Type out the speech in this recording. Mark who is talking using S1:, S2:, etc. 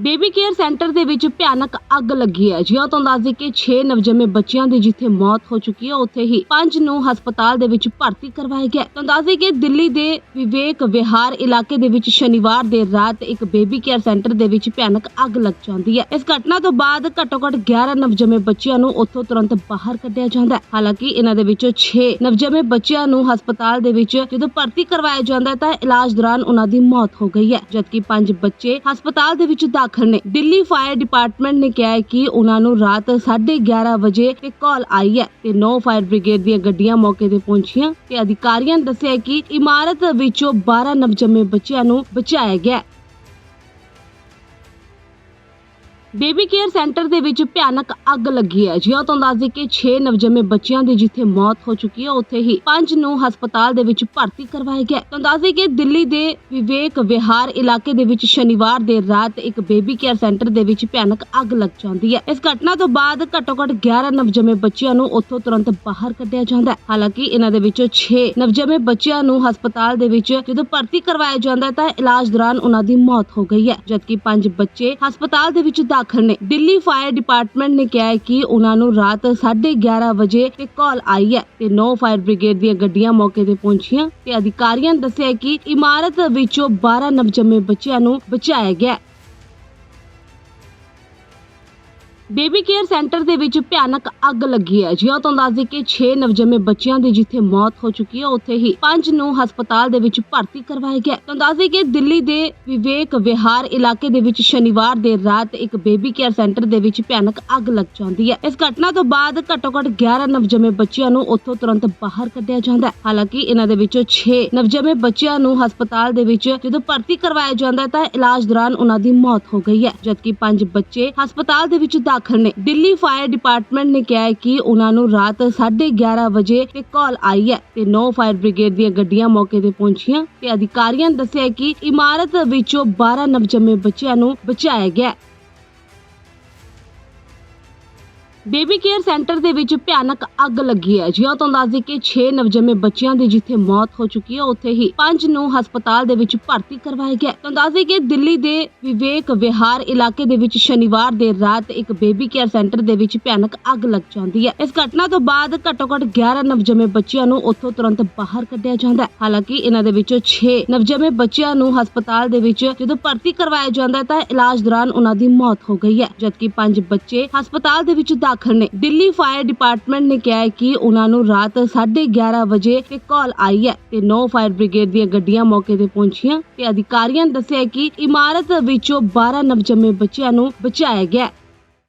S1: Baby care centre ਦੇ ਵਿੱਚ ਭਿਆਨਕ ਅੱਗ ਲੱਗੀ ਹੈ। ਜਿਉਂ ਤੋਂ ਦੱਸਦੇ ਕਿ 6 ਨਵਜੰਮੇ ਬੱਚਿਆਂ ਦੀ ਜਿੱਥੇ ਮੌਤ ਹੋ ਚੁੱਕੀ ਹੈ, ਉੱਥੇ ਹੀ 5 ਨੂੰ ਹਸਪਤਾਲ ਦੇ ਵਿੱਚ ਭਰਤੀ ਕਰਵਾਇਆ ਗਿਆ ਤਾਂ ਦੱਸਦੇ ਕਿ ਦਿੱਲੀ ਦੇ ਵਿਵੇਕ ਵਿਹਾਰ ਇਲਾਕੇ ਦੇ ਵਿੱਚ ਸ਼ਨੀਵਾਰ ਦੇ ਰਾਤ ਇੱਕ ਬੇਬੀ ਕੇਅਰ ਸੈਂਟਰ ਦੇ ਵਿੱਚ ਭਿਆਨਕ ਅੱਗ ਲੱਗ ਜਾਂਦੀ ਹੈ। ਇਸ ਘਟਨਾ ਤੋਂ ਬਾਅਦ ਘੱਟੋ-ਘੱਟ 11 ਨਵਜੰਮੇ ਬੱਚਿਆਂ ਨੂੰ ਉੱਥੋਂ ਤੁਰੰਤ ਬਾਹਰ ਕੱਢਿਆ ਜਾਂਦਾ ਹੈ। ਹਾਲਾਂਕਿ ਇਹਨਾਂ ਦੇ ਵਿੱਚੋਂ 6 ਨਵਜੰਮੇ ਬੱਚਿਆਂ ਨੂੰ ਹਸਪਤਾਲ ਦੇ ਵਿੱਚ ਜਦੋਂ ਭਰਤੀ ਕਰਵਾਇਆ ਜਾਂਦਾ ਹੈ, ਤਾਂ ਇਲਾਜ ਦੌਰਾਨ ਉਹਨਾਂ ਦੀ ਮੌਤ ਹੋ ਗਈ ਹੈ। ਜਦਕਿ 5 ਬੱਚੇ ਹਸਪਤਾਲ ਦੇ ਵਿੱਚ ਦਾਖਲ ਨੇ। ਦਿੱਲੀ ਫਾਇਰ ਡਿਪਾਰਟਮੈਂਟ ਨੇ ਕਿਹਾ ਹੈ ਕਿ ਉਹਨਾਂ ਨੂੰ ਰਾਤ 11:30 ਵਜੇ ਤੇ ਕਾਲ ਆਈ ਹੈ ਤੇ ਨੌ ਫਾਇਰ ਬ੍ਰਿਗੇਡ ਦੀਆਂ ਗੱਡੀਆਂ ਮੌਕੇ ਤੇ ਪਹੁੰਚੀਆਂ ਤੇ ਅਧਿਕਾਰੀਆਂ ਨੇ ਦੱਸਿਆ ਕਿ ਇਮਾਰਤ ਵਿੱਚੋਂ 12 ਨਵਜੰਮੇ ਬੱਚਿਆਂ ਨੂੰ ਬਚਾਇਆ ਗਿਆ ਬੇਬੀ ਕੇਅਰ ਸੈਂਟਰ ਦੇ ਵਿੱਚ ਭਿਆਨਕ ਅੱਗ ਲੱਗੀ ਹੈ। ਜਿਉਂ ਤੋਂ ਦੱਸਦੇ ਕਿ 6 ਨਵਜੰਮੇ ਬੱਚਿਆਂ ਦੀ ਜਿੱਥੇ ਮੌਤ ਹੋ ਚੁੱਕੀ ਹੈ, ਉੱਥੇ ਹੀ 5 ਨੂੰ ਹਸਪਤਾਲ ਦੇ ਵਿੱਚ ਭਰਤੀ ਕਰਵਾਇਆ ਗਿਆ ਤਾਂ ਦੱਸਦੇ ਕਿ ਦਿੱਲੀ ਦੇ ਵਿਵੇਕ ਵਿਹਾਰ ਇਲਾਕੇ ਦੇ ਵਿੱਚ ਸ਼ਨੀਵਾਰ ਦੇ ਰਾਤ ਇੱਕ ਬੇਬੀ ਕੇਅਰ ਸੈਂਟਰ ਦੇ ਵਿੱਚ ਭਿਆਨਕ ਅੱਗ ਲੱਗ ਜਾਂਦੀ ਹੈ। ਇਸ ਘਟਨਾ ਤੋਂ ਬਾਅਦ ਘੱਟੋ-ਘੱਟ 11 ਨਵਜੰਮੇ ਬੱਚਿਆਂ ਨੂੰ ਉੱਥੋਂ ਤੁਰੰਤ ਬਾਹਰ ਕੱਢਿਆ ਜਾਂਦਾ ਹੈ। ਹਾਲਾਂਕਿ ਇਹਨਾਂ ਦੇ ਵਿੱਚੋਂ 6 ਨਵਜੰਮੇ ਬੱਚਿਆਂ ਨੂੰ ਹਸਪਤਾਲ ਦੇ ਵਿੱਚ ਜਦੋਂ ਭਰਤੀ ਕਰਵਾਇਆ ਜਾਂਦਾ ਹੈ, ਤਾਂ ਇਲਾਜ ਦੌਰਾਨ ਉਹਨਾਂ ਦੀ ਮੌਤ ਹੋ ਗਈ ਹੈ। ਜਦਕਿ 5 ਬੱਚੇ ਹਸਪਤਾਲ ਦੇ ਵਿੱਚ ਦਾਖਲ ਨੇ। ਦਿੱਲੀ ਫਾਇਰ ਡਿਪਾਰਟਮੈਂਟ ਨੇ ਕਿਹਾ ਹੈ ਕਿ ਉਹਨਾਂ ਨੂੰ ਰਾਤ 11:30 ਵਜੇ ਤੇ ਕਾਲ ਆਈ ਹੈ ਤੇ ਨੌ ਫਾਇਰ ਬ੍ਰਿਗੇਡ ਦੀਆਂ ਗੱਡੀਆਂ ਮੌਕੇ ਤੇ ਪਹੁੰਚੀਆਂ ਤੇ ਅਧਿਕਾਰੀਆਂ ਨੇ ਦੱਸਿਆ ਕਿ ਇਮਾਰਤ ਵਿੱਚੋਂ 12 ਨਵਜੰਮੇ ਬੱਚਿਆਂ ਨੂੰ ਬਚਾਇਆ ਗਿਆ ਬੇਬੀ ਕੇਅਰ ਸੈਂਟਰ ਦੇ ਵਿੱਚ ਭਿਆਨਕ ਅੱਗ ਲੱਗੀ ਹੈ। ਜਿਉਂ ਤੋਂ ਦੱਸਦੇ ਕਿ 6 ਨਵਜੰਮੇ ਬੱਚਿਆਂ ਦੀ ਜਿੱਥੇ ਮੌਤ ਹੋ ਚੁੱਕੀ ਹੈ, ਉੱਥੇ ਹੀ 5 ਨੂੰ ਹਸਪਤਾਲ ਦੇ ਵਿੱਚ ਭਰਤੀ ਕਰਵਾਇਆ ਗਿਆ ਤਾਂ ਦੱਸਦੇ ਕਿ ਦਿੱਲੀ ਦੇ ਵਿਵੇਕ ਵਿਹਾਰ ਇਲਾਕੇ ਦੇ ਵਿੱਚ ਸ਼ਨੀਵਾਰ ਦੇ ਰਾਤ ਇੱਕ ਬੇਬੀ ਕੇਅਰ ਸੈਂਟਰ ਦੇ ਵਿੱਚ ਭਿਆਨਕ ਅੱਗ ਲੱਗ ਜਾਂਦੀ ਹੈ। ਇਸ ਘਟਨਾ ਤੋਂ ਬਾਅਦ ਘੱਟੋ-ਘੱਟ 11 ਨਵਜੰਮੇ ਬੱਚਿਆਂ ਨੂੰ ਉੱਥੋਂ ਤੁਰੰਤ ਬਾਹਰ ਕੱਢਿਆ ਜਾਂਦਾ ਹੈ। ਹਾਲਾਂਕਿ ਇਹਨਾਂ ਦੇ ਵਿੱਚੋਂ 6 ਨਵਜੰਮੇ ਬੱਚਿਆਂ ਨੂੰ ਹਸਪਤਾਲ ਦੇ ਵਿੱਚ ਜਦੋਂ ਭਰਤੀ ਕਰਵਾਇਆ ਜਾਂਦਾ ਹੈ, ਤਾਂ ਇਲਾਜ ਦੌਰਾਨ ਉਹਨਾਂ ਦੀ ਮੌਤ ਹੋ ਗਈ ਹੈ। ਜਦਕਿ 5 ਬੱਚੇ ਹਸਪਤਾਲ ਦੇ ਵਿੱਚ ਦਾਖਲ ਨੇ। ਦਿੱਲੀ ਫਾਇਰ ਡਿਪਾਰਟਮੈਂਟ ਨੇ ਕਿਹਾ ਹੈ ਕਿ ਉਹਨਾਂ ਨੂੰ ਰਾਤ 11:30 ਵਜੇ ਤੇ ਕਾਲ ਆਈ ਹੈ ਤੇ ਨੌ ਫਾਇਰ ਬ੍ਰਿਗੇਡ ਦੀਆਂ ਗੱਡੀਆਂ ਮੌਕੇ ਤੇ ਪਹੁੰਚੀਆਂ ਤੇ ਅਧਿਕਾਰੀਆਂ ਨੇ ਦੱਸਿਆ ਕਿ ਇਮਾਰਤ ਵਿੱਚੋਂ 12 ਨਵਜੰਮੇ ਬੱਚਿਆਂ ਨੂੰ ਬਚਾਇਆ ਗਿਆ ਬੇਬੀ ਕੇਅਰ ਸੈਂਟਰ ਦੇ ਵਿੱਚ ਭਿਆਨਕ ਅੱਗ ਲੱਗੀ ਹੈ। ਜਿਉਂ ਤੋਂ ਦੱਸਦੇ ਕਿ 6 ਨਵਜੰਮੇ ਬੱਚਿਆਂ ਦੀ ਜਿੱਥੇ ਮੌਤ ਹੋ ਚੁੱਕੀ ਹੈ, ਉੱਥੇ ਹੀ 5 ਨੂੰ ਹਸਪਤਾਲ ਦੇ ਵਿੱਚ ਭਰਤੀ ਕਰਵਾਇਆ ਗਿਆ ਤਾਂ ਦੱਸਦੇ ਕਿ ਦਿੱਲੀ ਦੇ ਵਿਵੇਕ ਵਿਹਾਰ ਇਲਾਕੇ ਦੇ ਵਿੱਚ ਸ਼ਨੀਵਾਰ ਦੇ ਰਾਤ ਇੱਕ ਬੇਬੀ ਕੇਅਰ ਸੈਂਟਰ ਦੇ ਵਿੱਚ ਭਿਆਨਕ ਅੱਗ ਲੱਗ ਜਾਂਦੀ ਹੈ। ਇਸ ਘਟਨਾ ਤੋਂ ਬਾਅਦ ਘੱਟੋ-ਘੱਟ 11 ਨਵਜੰਮੇ ਬੱਚਿਆਂ ਨੂੰ ਉੱਥੋਂ ਤੁਰੰਤ ਬਾਹਰ ਕੱਢਿਆ ਜਾਂਦਾ ਹੈ। ਹਾਲਾਂਕਿ ਇਹਨਾਂ ਦੇ ਵਿੱਚੋਂ 6 ਨਵਜੰਮੇ ਬੱਚਿਆਂ ਨੂੰ ਹਸਪਤਾਲ ਦੇ ਵਿੱਚ ਜਦੋਂ ਭਰਤੀ ਕਰਵਾਇਆ ਜਾਂਦਾ ਹੈ, ਤਾਂ ਇਲਾਜ ਦੌਰਾਨ ਉਹਨਾਂ ਦੀ ਮੌਤ ਹੋ ਗਈ ਹੈ। ਜਦਕਿ 5 ਬੱਚੇ ਹਸਪਤਾਲ ਦੇ ਵਿੱਚ ਦਾਖਲ ਨੇ। ਦਿੱਲੀ ਫਾਇਰ ਡਿਪਾਰਟਮੈਂਟ ਨੇ ਕਿਹਾ ਹੈ ਕਿ ਉਹਨਾਂ ਨੂੰ ਰਾਤ 11:30 ਵਜੇ ਤੇ ਕਾਲ ਆਈ ਹੈ ਤੇ ਨੌ ਫਾਇਰ ਬ੍ਰਿਗੇਡ ਦੀਆਂ ਗੱਡੀਆਂ ਮੌਕੇ ਤੇ ਪਹੁੰਚੀਆਂ ਤੇ ਅਧਿਕਾਰੀਆਂ ਨੇ ਦੱਸਿਆ ਕਿ ਇਮਾਰਤ ਵਿੱਚੋਂ 12 ਨਵਜੰਮੇ ਬੱਚਿਆਂ ਨੂੰ ਬਚਾਇਆ ਗਿਆ